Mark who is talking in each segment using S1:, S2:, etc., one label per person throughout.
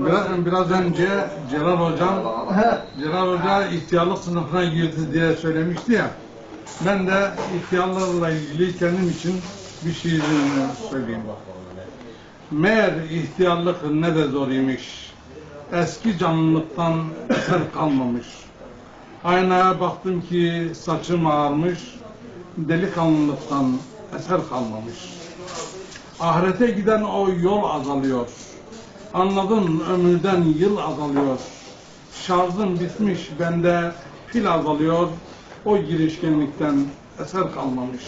S1: Bak.
S2: Biraz, önce Celal Hocam, Celal Hoca ihtiyarlık sınıfına girdi diye söylemişti ya. Ben de ihtiyarlarla ilgili kendim için bir şiirini söyleyeyim bakalım. Meğer ihtiyarlık ne de zor. Eski canlılıktan eser kalmamış. Aynaya baktım ki saçım ağarmış. Delikanlılıktan eser kalmamış. Ahirete giden o yol azalıyor. Anladım ömürden yıl azalıyor. Şarjım bitmiş bende pil azalıyor. O girişkenlikten eser kalmamış.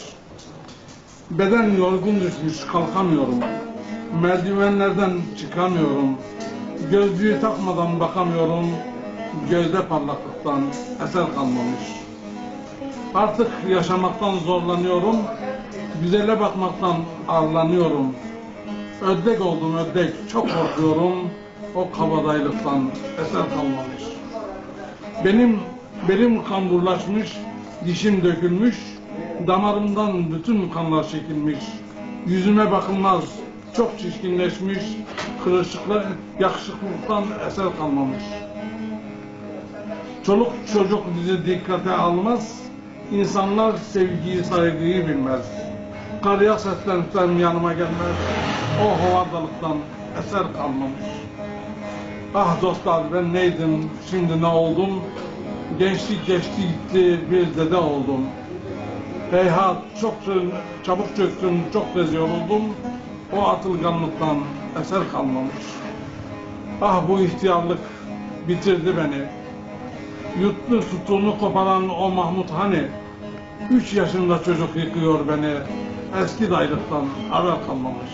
S2: Beden yorgun düşmüş kalkamıyorum. Merdivenlerden çıkamıyorum. Gözlüğü takmadan bakamıyorum. Gözde parlaklıktan eser kalmamış. Artık yaşamaktan zorlanıyorum. Güzele bakmaktan arlanıyorum. Ördek oldum ördek, çok korkuyorum. O kabadayılıktan eser kalmamış. Benim belim kamburlaşmış, dişim dökülmüş, damarımdan bütün kanlar çekilmiş. Yüzüme bakılmaz, çok çirkinleşmiş, kırışıklı, yakışıklılıktan eser kalmamış. Çoluk çocuk bizi dikkate almaz, insanlar sevgiyi, saygıyı bilmez. Karıya seslensem yanıma gelmez, o hovardalıktan eser kalmamış. Ah dostlar ben neydim, şimdi ne oldum? Gençlik geçti gitti, bir dede oldum. Heyhat çok çabuk çöktüm, çok tez yoruldum. O atılganlıktan eser kalmamış. Ah bu ihtiyarlık bitirdi beni. Yuttu sütunu koparan o Mahmut hani. Üç yaşında çocuk yıkıyor beni. Eski dayılıktan haber kalmamış.